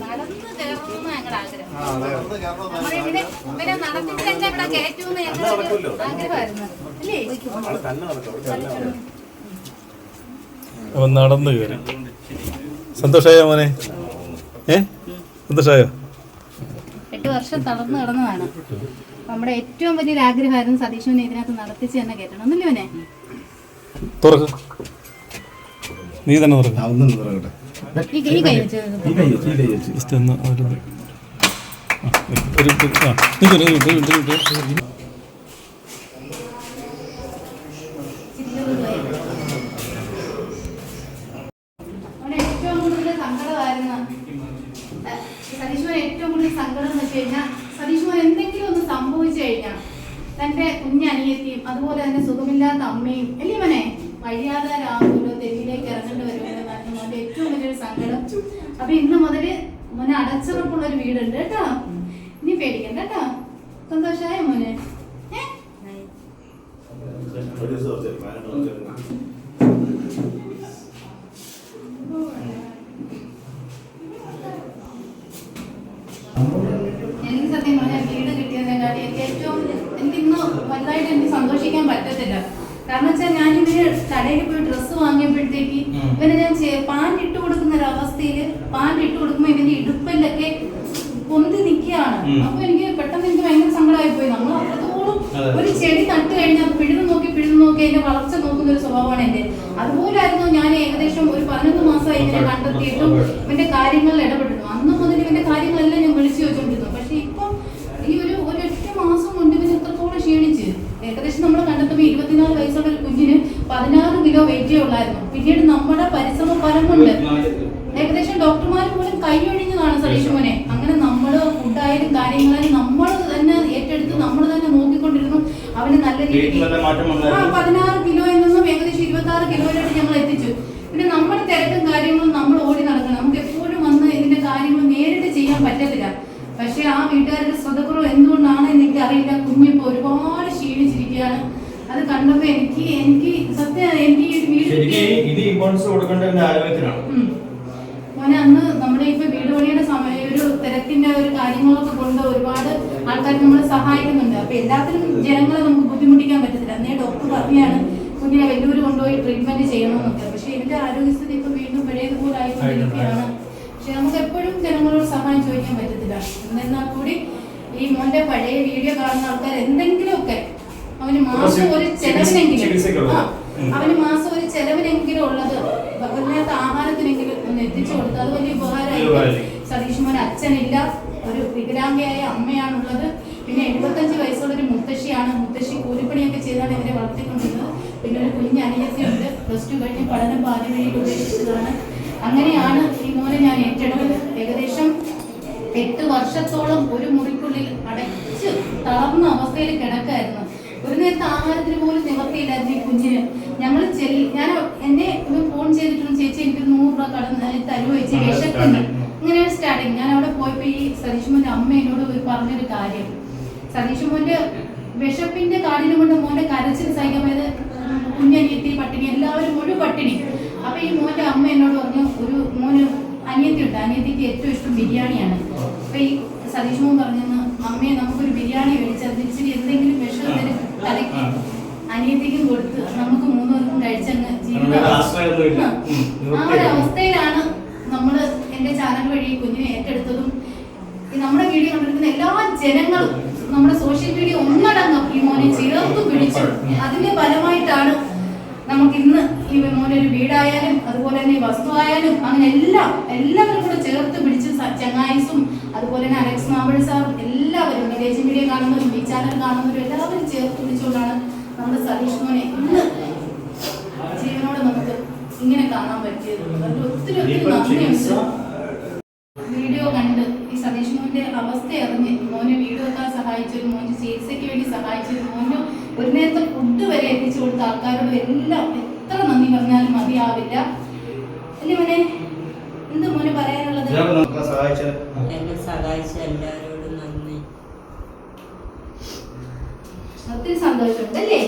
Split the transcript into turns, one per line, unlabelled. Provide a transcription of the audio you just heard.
നടന്ന് കയറണമെന്ന് ഞങ്ങളുടെ ആഗ്രഹം നമ്മളിവിടെ ഇവരെ നടത്തിട്ട് തന്നെ ഇവിടെ കയറ്റുമെന്ന് ഞങ്ങളുടെ ആഗ്രഹമായിരുന്നു അല്ലേ
അവൻ നടന്നു കയറി. സന്തോഷായോ മോനെ? ഏ? സന്തോഷായോ?
എട്ട് വർഷം തളർന്നു കിടന്നതാണ്. നമ്മുടെ ഏറ്റവും വലിയൊരു ആഗ്രഹമായിരുന്നു സതീശനെ ഇതിനകത്ത് നടത്തിച്ച് തന്നെ കയറ്റണം. ഒന്നില്ലേ മോനെ?
തുറക്ക്. നീ തന്നെ
തുറക്കട്ടെ
ജസ്റ്റ് ഒന്ന് ഒരു
ഏറ്റവും കൂടുതൽ സങ്കടമായിരുന്നു സതീഷ്മോൻ ഏറ്റവും കൂടുതൽ സങ്കടം എന്ന് വെച്ച് കഴിഞ്ഞാൽ സതീഷ്മോൻ എന്തെങ്കിലും ഒന്ന് സംഭവിച്ചു കഴിഞ്ഞാൽ തന്റെ കുഞ്ഞനിയത്തിയും അതുപോലെ തന്നെ സുഖമില്ലാത്ത അമ്മയും അല്ലേ മനെ? വഴിയാതെ രാഹുലോ ഇറങ്ങേണ്ടി അപ്പൊ ഇന്ന് മുതൽ മോനെ അടച്ചുറപ്പുള്ള ഒരു വീടുണ്ട് കേട്ടോ. ഇനി പേടിക്കണ്ട കേട്ടോ. സന്തോഷായ മോനെ? എനിക്ക് സത്യം പറഞ്ഞാൽ വീട് കിട്ടിയതിനെക്കാട്ടി എനിക്ക് ഏറ്റവും എനിക്ക് ഇന്ന് വലുതായിട്ട് എനിക്ക് സന്തോഷിക്കാൻ പറ്റത്തില്ല. കാരണം വെച്ചാൽ ഞാൻ ഇവർ കടയിൽ പോയി ഡ്രസ്സ് വാങ്ങിയപ്പോഴത്തേക്ക് ഇവനെ ഞാൻ പാന്റ് ഇട്ട് കൊടുക്കുന്ന ഒരു അവസ്ഥയിൽ പാന്റ് ഇട്ട് കൊടുക്കുമ്പോൾ ഇവന്റെ ഇടുപ്പിലൊക്കെ പൊന്തി നിൽക്കുകയാണ് അപ്പൊ എനിക്ക് പെട്ടെന്ന് എനിക്ക് ഭയങ്കര സങ്കടമായി പോയി. നമ്മൾ അത്രത്തോളം ഒരു ചെടി നട്ട് കഴിഞ്ഞാൽ പിഴുതു നോക്കി പിഴുതു നോക്കി അതിന്റെ വളർച്ച നോക്കുന്ന ഒരു സ്വഭാവമാണ് എന്റെ. അതുപോലായിരുന്നു ഞാൻ ഏകദേശം ഒരു പതിനൊന്ന് മാസമായി ഇങ്ങനെ കണ്ടെത്തിയിട്ടും ഇവന്റെ കാര്യങ്ങളിൽ ഇടപെട്ടിരുന്നു. അന്ന് മുതൽ ഇവന്റെ കാര്യങ്ങളെല്ലാം ഞാൻ വിളിച്ചു ചോദിച്ചോണ്ടിരുന്നു. പക്ഷെ ഇപ്പം ഈ ഒരു ഒരൊറ്റ മാസം കൊണ്ട് ഇവന് എത്രത്തോളം ക്ഷീണിച്ച്. ഏകദേശം ഇരുപത്തിനാല് വയസ്സുള്ള ഒരു കുഞ്ഞിന് പതിനാറ് കിലോ വെയിറ്റേ ഉള്ളായിരുന്നു. പിന്നീട് നമ്മുടെ പരിശ്രമ ഫലം കൊണ്ട് ഏകദേശം ഡോക്ടർമാർ പോലും കൈയൊഴിഞ്ഞതാണ് സതീഷ് മോനെ. അങ്ങനെ നമ്മൾ ഫുഡായാലും കാര്യങ്ങളായാലും നമ്മൾ തന്നെ ഏറ്റെടുത്ത് നമ്മൾ തന്നെ നോക്കിക്കൊണ്ടിരുന്നു. അവന് നല്ല രീതിയിൽ ആ. പതിനാറ് കിലോയിൽ നിന്നും ഏകദേശം ഇരുപത്തി ആറ് കിലോയിലോട്ട് ഞങ്ങൾ എത്തിച്ചു. പിന്നെ നമ്മുടെ തിരക്കും കാര്യങ്ങളും നമ്മൾ ഓടി നടക്കണം. നമുക്ക് എപ്പോഴും വന്ന് ഇതിന്റെ കാര്യങ്ങൾ നേരിട്ട് ചെയ്യാൻ പറ്റത്തില്ല. പക്ഷെ ആ വീട്ടുകാരുടെ ശ്രദ്ധക്കുറവ് എന്തുകൊണ്ടാണ് എനിക്ക് അറിയില്ല കുഞ്ഞിപ്പോ ഒരുപാട് ക്ഷീണിച്ചിരിക്കുകയാണ്. അത് കണ്ടപ്പോ എനിക്ക് എനിക്ക് സത്യം എനിക്ക്
ഇത് ഇമ്പോർട്ടൻസ് കൊടുക്കേണ്ടതിന്റെ ആരോഗ്യത്തിനാണ്.
മോനെ അന്ന് നമ്മുടെ ഇപ്പൊ വീട് പണിയുടെ സമയം ഒരു തിരക്കിന്റെ ഒരു കാര്യങ്ങളൊക്കെ കൊണ്ട് ഒരുപാട് ആൾക്കാർ നമ്മളെ സഹായിക്കുന്നുണ്ട്. അപ്പൊ എല്ലാത്തിനും ജനങ്ങളെ നമുക്ക് ബുദ്ധിമുട്ടിക്കാൻ പറ്റത്തില്ല. അന്നേ ഡോക്ടർ പറഞ്ഞാണ് കുഞ്ഞിനെ വെല്ലൂര് കൊണ്ടുപോയി ട്രീറ്റ്മെന്റ് ചെയ്യണമെന്നൊക്കെ. പക്ഷെ എന്റെ ആരോഗ്യസ്ഥിതി ഇപ്പൊ വീണ്ടും പഴയതുപോലെ ആയിക്കൊണ്ടിരിക്കുകയാണ്. പക്ഷെ നമുക്ക് എപ്പോഴും ജനങ്ങളോട് സഹായം ചോദിക്കാൻ പറ്റത്തില്ല. എന്നാൽ കൂടി ഈ മോന്റെ പഴയ വീഡിയോ കാണുന്ന ആൾക്കാർ എന്തെങ്കിലുമൊക്കെ അവന് മാസം ഒരു ചെലവിനെങ്കിലും അവന് മാസം ഒരു ചെലവിനെങ്കിലും ഉള്ളത് വല്ലാത്ത ആഹാരത്തിനെങ്കിലും ഒന്ന് എത്തിച്ചു കൊടുത്തു അത് വലിയ ഉപകാരമായി സതീഷ്മോൻ മോൻ അച്ഛനില്ല ഒരു വികലാംഗയായ അമ്മയാണുള്ളത്. പിന്നെ എഴുപത്തഞ്ച് വയസ്സുള്ള ഒരു മുത്തശ്ശിയാണ്. മുത്തശ്ശി കൂലിപ്പണിയൊക്കെ ചെയ്താണ് ഇവരെ വളർത്തിക്കൊണ്ടിരുന്നത്. പിന്നെ ഒരു കുഞ്ഞ് അനിയത്തിയുണ്ട്. പ്ലസ് ടു കഴിഞ്ഞ് പഠനം പാതി വഴിയിൽ ഉപേക്ഷിച്ചതാണ്. അങ്ങനെയാണ് ഈ മോനെ ഞാൻ ഏറ്റെടുത്തത്. ഏകദേശം എട്ട് വർഷത്തോളം ഒരു മുറിക്കുള്ളിൽ അടച്ച് തളർന്ന അവസ്ഥയിൽ കിടക്കായിരുന്നു. ഒരു നേരത്തെ ആഹാരത്തിന് പോലും നിവർത്തിയില്ലായിരുന്നു ഈ കുഞ്ഞിന് ഞങ്ങൾ ചെല്ലി ഞാൻ എന്നെ ഫോൺ ചെയ്തിട്ടുണ്ട് ചേച്ചി എനിക്ക് നൂറ് രൂപ കടന്ന് തരുമോ ചേച്ചി വിശക്കുന്നു. ഇങ്ങനെയാണ് സ്റ്റാർട്ടിങ് ഞാൻ അവിടെ പോയപ്പോൾ ഈ സതീഷ് അമ്മ എന്നോട് ഒരു പറഞ്ഞൊരു കാര്യം. സതീഷ് മോന്റെ വിശപ്പിന്റെ കാഠിനം കൊണ്ട് മോന്റെ കരച്ചിൽ സഹിക്കാതെ കുഞ്ഞനിയത്തി പട്ടിണി എല്ലാവരും മുഴുവൻ പട്ടിണി. അപ്പൊ ഈ മോന്റെ അമ്മ എന്നോട് പറഞ്ഞു ഒരു മോന് അനിയത്തി ഉണ്ട് അനിയത്തിക്ക് ഏറ്റവും ഇഷ്ടം ബിരിയാണിയാണ്. അപ്പൊ ഈ സതീഷ് മോൻ പറഞ്ഞു അമ്മയെ നമുക്കൊരു ബിരിയാണി മേടിച്ചത് ഇച്ചിരി എന്തെങ്കിലും വിഷം എന്തെങ്കിലും കലക്കി അനിയത്തിക്കും കൊടുത്ത് നമുക്ക് മൂന്നുപേർക്കും കഴിച്ചങ്ങ് ആ ഒരു അവസ്ഥയിലാണ് നമ്മൾ എന്റെ ചാനൽ വഴി കുഞ്ഞിനെ ഏറ്റെടുത്തതും നമ്മുടെ വീഡിയോ കണ്ടിരിക്കുന്ന എല്ലാ ജനങ്ങളും നമ്മുടെ സോഷ്യൽ മീഡിയ ഒന്നടങ്കം ഈ മോനെ ചേർത്ത് പിടിച്ചു അതിന്റെ ഫലമായിട്ടാണ് നമുക്ക് ഇന്ന് ഈ മോനെ ഒരു വീടായാലും അതുപോലെ തന്നെ വസ്തു ആയാലും അങ്ങനെ എല്ലാം എല്ലാവരും കൂടെ ചേർത്ത് പിടിച്ച് ചങ്ങായിസും അതുപോലെ തന്നെ അലക്സ് മാമ്പഴ സാറും കാണുന്നവരും ഈ ചാനൽ കാണുന്നവരും എല്ലാവരും ചേർത്ത് പിടിച്ചുകൊണ്ടാണ് നമ്മുടെ സതീഷ് മോനെ ഇന്ന് ജീവനോടെ നമുക്ക് ഇങ്ങനെ കാണാൻ പറ്റിയത്. അതുകൊണ്ട് ഒത്തിരി ഒത്തിരി വീഡിയോ കണ്ട് ഈ സതീഷ് മോന്റെ അവസ്ഥ അറിഞ്ഞ് മോനെ വീഡിയോ എത്താൻ സഹായിച്ചൊരു മോന്റെ ചികിത്സയ്ക്ക് വേണ്ടി സഹായിച്ചൊരു മോന് ഒരു നേരത്തെ ഫുഡ് വരെ എത്തിച്ചു കൊടുത്ത ആൾക്കാരോട് എല്ലാം എത്ര നന്ദി പറഞ്ഞാലും മതിയാവില്ല. അല്ലേ മോനെ എന്ത് മോനെ പറയാനുള്ളത്?
എന്നെ സഹായിച്ച എല്ലാവരും
ഒത്തിരി സന്തോഷമുണ്ട് അല്ലേ?